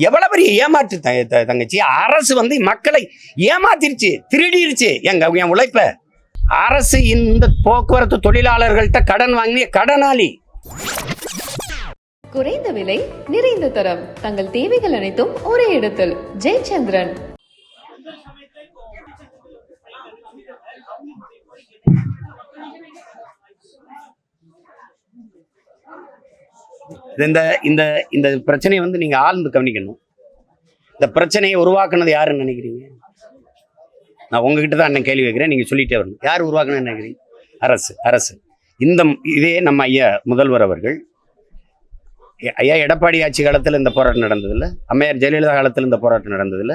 எவ்வளவு பெரிய ஏமாற்று த- த- தங்கச்சி? அரசு வந்து மக்களை ஏமாத்திருச்சு திருடிருச்சு. எங்க என் உழைப்ப. அரசு இந்த போக்குவரத்து தொழிலாளர்கள்ட்ட கடன் வாங்கிய கடனாளி. குறைந்த விலை நிறைந்த தரம். தங்கள் தேவைகள் அனைத்தும் ஒரே இடத்தில். ஜெயச்சந்திரன். இந்த இந்த இந்த பிரச்சனையை வந்து நீங்கள் ஆழ்ந்து கவனிக்கணும். இந்த பிரச்சனையை உருவாக்குனது யாருன்னு நினைக்கிறீங்க? நான் உங்ககிட்ட தான் அண்ணன் கேள்வி வைக்கிறேன் நீங்கள் சொல்லிட்டே வரணும். யார் உருவாக்குன்னு நினைக்கிறீங்க? அரசு அரசு. இந்த இதே நம்ம ஐயா முதல்வர் அவர்கள் ஐயா எடப்பாடி ஆட்சி காலத்தில் இந்த போராட்டம் நடந்ததில்ல. அம்மையார் ஜெயலலிதா காலத்தில் இந்த போராட்டம் நடந்ததில்ல.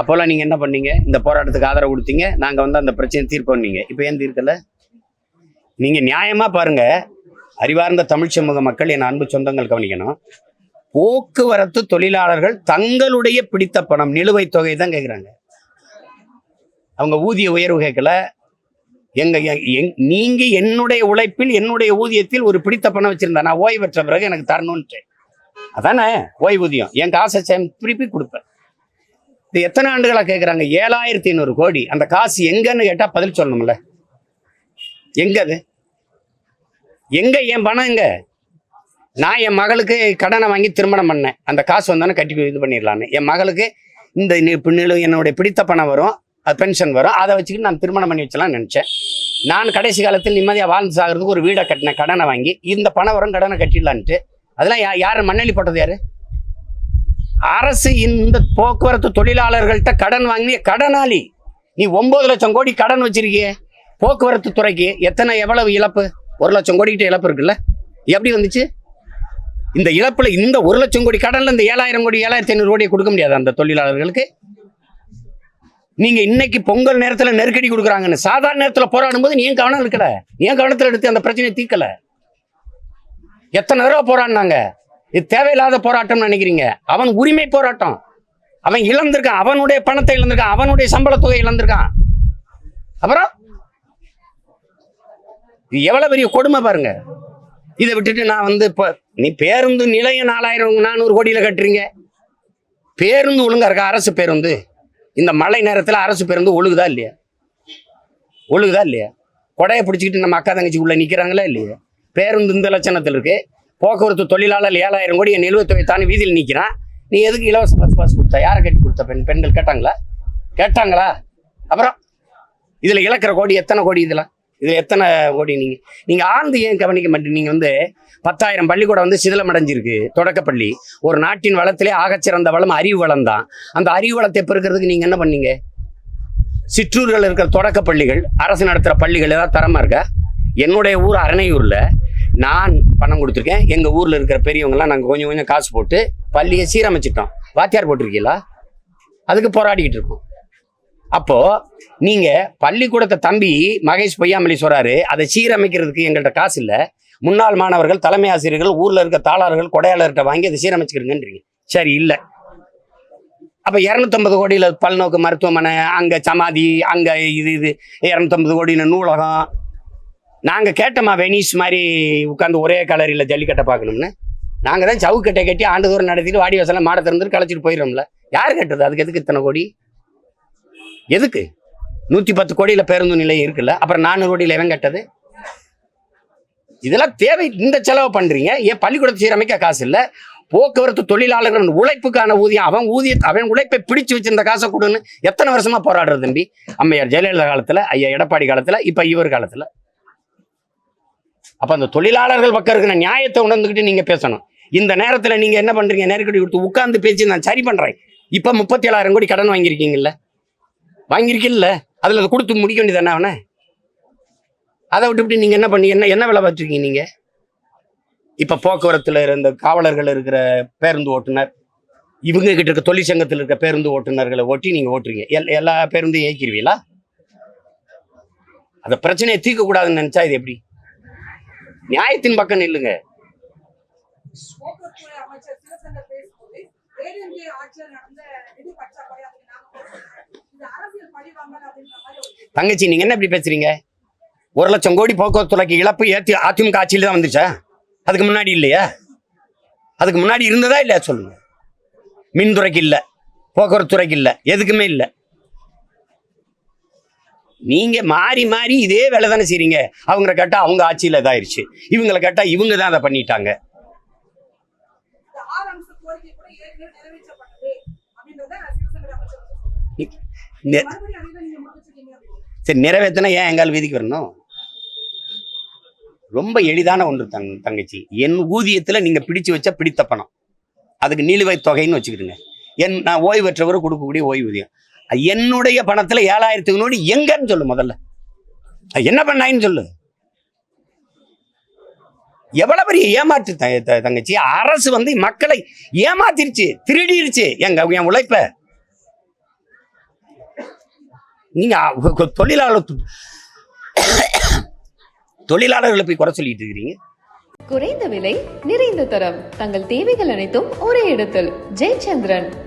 அப்போல்லாம் நீங்கள் என்ன பண்ணீங்க? இந்த போராட்டத்துக்கு ஆதரவு கொடுத்தீங்க. நாங்கள் வந்து அந்த பிரச்சனையை தீர்ப்போன்னீங்க இப்போ ஏன் தீர்க்கலை? நீங்கள் நியாயமாக பாருங்கள் அறிவார்ந்த தமிழ் சமூக மக்கள் என் அன்பு சொந்தங்கள் கவனிக்கணும். போக்குவரத்து தொழிலாளர்கள் தங்களுடைய பிடித்த பணம் நிலுவைத் தொகை தான் கேட்குறாங்க அவங்க ஊதிய உயர்வு கேட்கல எங்க எ- எங்- நீங்க என்னுடைய உழைப்பில் என்னுடைய ஊதியத்தில் ஒரு பிடித்த பணம் வச்சிருந்தா நான் ஓய்வு பெற்ற பிறகு எனக்கு தரணும்ட்டு அதானே? ஓய்வூதியம் என் காசை சேம் திருப்பி கொடுப்பேன். இது எத்தனை ஆண்டுகளாக கேட்குறாங்க ஏழாயிரத்தி ஐநூறு கோடி. அந்த காசு எங்கன்னு கேட்டால் பதில் சொல்லணும்ல. எங்க அது எங்க? என் பணம் எங்க? நான் என் மகளுக்கு கடனை வாங்கி திருமணம் பண்ணேன். அந்த காசு வந்தானே கட்டி இது பண்ணிடலான்னு. என் மகளுக்கு இந்த பின்னிலும் என்னுடைய பிடித்த பணம் வரும் அது பென்ஷன் வரும். அதை வச்சுக்கிட்டு நான் திருமணம் பண்ணி வச்சலாம்னு நினச்சேன். நான் கடைசி காலத்தில் நிம்மதியாக வாழ்ந்து சாகிறதுக்கு ஒரு வீடை கட்டினேன் கடனை வாங்கி. இந்த பணம் வரும் கடனை கட்டிடலான்ட்டு. அதெல்லாம் யா யார்? மண்ணெளி போட்டது யார்? அரசு இந்த போக்குவரத்து தொழிலாளர்கள்ட்ட கடன் வாங்கிய கடனாளி. நீ ஒம்பது லட்சம் கோடி கடன் வச்சிருக்கியே போக்குவரத்து துறைக்கு. எத்தனை எவ்வளவு இழப்பு? ஒரு லட்சம் கோடிக்கிட்ட இழப்பு இருக்குல்ல? எப்படி வந்துச்சு? இந்த இழப்பில் இந்த ஒரு லட்சம் கோடி கடனில் இந்த ஏழாயிரம் கோடி ஏழாயிரத்தி ஐநூறு கோடியை கொடுக்க முடியாது அந்த தொழிலாளர்களுக்கு. நீங்க இன்னைக்கு பொங்கல் நேரத்தில் நெருக்கடி கொடுக்குறாங்கன்னு சாதாரண நேரத்தில் போராடும் போது நீ ஏன் கவனம் இருக்கல நீ ஏன் கவனத்தில் எடுத்து அந்த பிரச்சனையை தீர்க்கல? எத்தனை தடவை போராடினாங்க? இது தேவையில்லாத போராட்டம்னு நினைக்கிறீங்க. அவன் உரிமை போராட்டம். அவன் இழந்திருக்கான். அவனுடைய பணத்தை இழந்திருக்கான். அவனுடைய சம்பள தொகை இழந்திருக்கான். அப்புறம் இது பெரிய கொடுமை பாருங்க. இதை விட்டுட்டு நான் வந்து இப்போ நீ பேருந்து நிலையம் நாலாயிரம் நானூறு கோடியில் கட்டுறீங்க. பேருந்து ஒழுங்காக இருக்கா? அரசு பேருந்து. இந்த மழை நேரத்தில் அரசு பேருந்து ஒழுகுதா இல்லையா? ஒழுகுதா இல்லையா? கொடையை பிடிச்சிக்கிட்டு நம்ம அக்கா தங்கச்சி நிற்கிறாங்களா இல்லையா? பேருந்து இந்த லட்சணத்தில் இருக்குது போக்குவரத்து தொழிலாளர் ஏழாயிரம் கோடி என் நிலுவைத் தொகை தானே வீதியில் நிற்கிறான் நீ எதுக்கு இலவச பஸ் பாஸ் கொடுத்த? யாரை கட்டி கொடுத்த பெண்? பெண்கள் கேட்டாங்களா? கேட்டாங்களா? அப்புறம் இதில் இழக்கிற கோடி எத்தனை கோடி இதெல்லாம் இதில் எத்தனை கோடி நீங்கள் நீங்கள் ஆழ்ந்து ஏன் கவனிக்க மாட்டீங்க? நீங்கள் வந்து பத்தாயிரம் பள்ளிக்கூடம் வந்து சிதிலம் அடைஞ்சிருக்கு தொடக்கப்பள்ளி. ஒரு நாட்டின் வளத்திலே ஆகச்சிறந்த வளம் அறிவு வளம் தான் அந்த அறிவு வளத்தை பெருக்கிறதுக்கு நீங்கள் என்ன பண்ணீங்க? சிற்றூர்கள் இருக்கிற தொடக்க பள்ளிகள் அரசு நடத்துகிற பள்ளிகள் ஏதாவது தரமாக இருக்கா? என்னுடைய ஊர் அரணையூரில் நான் பணம் கொடுத்துருக்கேன். எங்கள் ஊரில் இருக்கிற பெரியவங்கெல்லாம் நாங்கள் கொஞ்சம் கொஞ்சம் காசு போட்டு பள்ளியை சீரமைச்சிட்டோம். வாத்தியார் போட்டிருக்கீங்களா? அதுக்கு போராடிக்கிட்டு இருக்கோம். அப்போ நீங்க பள்ளிக்கூடத்தை தம்பி மகேஷ் பொய்யாமலி சொல்றாரு அதை சீரமைக்கிறதுக்கு எங்கள்கிட்ட காசு இல்லை. முன்னாள் மாணவர்கள் தலைமை ஆசிரியர்கள் ஊர்ல இருக்க தாளாளர்கள் கொடையாளர்கிட்ட வாங்கி அதை சீரமைச்சுக்கிறீங்கன்றீங்க சரி இல்லை. அப்ப இரநூத்தம்பது கோடியில பல்நோக்கு மருத்துவமனை அங்க சமாதி அங்க இது இது இரநூத்தம்பது கோடியில் நூலகம். நாங்க கேட்டோமா வெனிஸ் மாதிரி உட்காந்து ஒரே கலரில் ஜல்லிக்கட்டை பார்க்கணும்னு? நாங்க தான் சவுக்கட்டை கட்டி ஆண்டுதோறும் நடத்திட்டு வாடி வசலாம் மாடத்திறந்து திறந்துட்டு களைச்சிட்டு போயிடுறோம்ல. யார் கேட்டது அதுக்கு எதுக்கு இத்தனை கோடி? எதுக்கு? நூற்றி பத்து கோடியில் பேருந்து நிலையம் இருக்குல்ல அப்புறம் நானூறு கோடியில் எவன் கட்டது? இதெல்லாம் தேவை இந்த செலவு பண்ணுறீங்க ஏன் பள்ளிக்கூடத்தை சீரமைக்க காசு இல்லை? போக்குவரத்து தொழிலாளர்கள் உழைப்புக்கான ஊதியம் அவன் ஊதிய அவன் உழைப்பை பிடிச்சு வச்சிருந்த காசை கொடுன்னு எத்தனை வருஷமா போராடுறது தம்பி? அம்மையார் ஜெயலலிதா காலத்தில் ஐயா எடப்பாடி காலத்தில் இப்போ இவர் காலத்தில். அப்போ அந்த தொழிலாளர்கள் பக்கம் இருக்கிற நியாயத்தை உணர்ந்துக்கிட்டு நீங்கள் பேசணும். இந்த நேரத்தில் நீங்கள் என்ன பண்ணுறீங்க நெருக்கடி கொடுத்து உட்காந்து பேசி நான் சரி பண்ணுறேன் இப்போ முப்பத்தி ஏழாயிரம் கோடி கடன் வாங்கியிருக்கீங்கல்ல? வாங்கியிருக்கில்ல அதில் அதை கொடுத்து முடிக்க வேண்டியதானே அவனை? அதை விட்டுவிட்டு நீங்கள் என்ன பண்ணி என்ன என்ன வேலை பார்த்துருக்கீங்க நீங்கள் இப்போ போக்குவரத்தில் இருந்த காவலர்கள் இருக்கிற பேருந்து ஓட்டுநர் இவங்க கிட்ட இருக்க தொழிற்சங்கத்தில் இருக்க பேருந்து ஓட்டுநர்களை ஓட்டி நீங்கள் ஓட்டுறீங்க. எல் எல்லா பேருந்தையும் இயக்கிடுவீங்களா அந்த பிரச்சனையை தீர்க்கக்கூடாதுன்னு நினச்சா இது எப்படி? நியாயத்தின் பக்கம் இல்லைங்க அமைச்சர் சிவசங்கர் பேசும்போது ஏடிஎம்கே ஆட்சியில் நடந்த நிதி பற்றாக்குறை அப்படின்னு நாங்க பேசுறோம். இது அரசியல் பழிவாங்கல் அப்படின்ற மாதிரி ஒரு கேள்வி. தங்கச்சி நீங்க என்ன இப்படி பேசுறீங்க? ஒரு லட்சம் கோடி போக்குவரத்து துறைக்கு இழப்பு ஏத்தி அதிமுக ஆட்சியில தான் வந்துச்சா? அதுக்கு முன்னாடி இல்லையா? அதுக்கு முன்னாடி இருந்ததா இல்லையா? சொல்லுங்க. மின்துறைக்கு இல்லை போக்குவரத்து துறைக்கு இல்லை எதுக்குமே இல்லை. நீங்க மாறி மாறி இதே வேலை தானே செய்றீங்க. அவங்கள கேட்டா அவங்க ஆட்சியில் இதாயிருச்சு. இவங்களை கேட்டா இவங்க தான் அதை பண்ணிட்டாங்க. சரி நிறைவேற்றினா ஏன் எங்கால் வீதிக்கு வரணும்? ரொம்ப எளிதான ஒன்று தங் தங்கச்சி. என் ஊதியத்தில் நீங்கள் பிடிச்சு வச்சா பிடித்த பணம். அதுக்கு நிலுவைத் தொகைன்னு வச்சுக்கிடுங்க. என் நான் ஓய்வு பெற்றவர் கொடுக்கக்கூடிய ஓய்வூதியம் என்னுடைய பணத்தில் ஏழாயிரத்துக்கு நோடி எங்கன்னு சொல்லு முதல்ல. அது என்ன பண்ணாயின்னு சொல்லு. எவ்வளவு பெரிய ஏமாற்று த- தங்கச்சி. அரசு வந்து மக்களை ஏமாத்திருச்சு திருடிருச்சு. எங்க என் உழைப்ப. நீங்க தொழிலாளர் தொழிலாளர்களை போய் குறை சொல்லிட்டு இருக்கிறீங்க. குறைந்த விலை நிறைந்த தரம். தங்கள் தேவைகள் அனைத்தும் ஒரே இடத்தில். ஜெயச்சந்திரன்.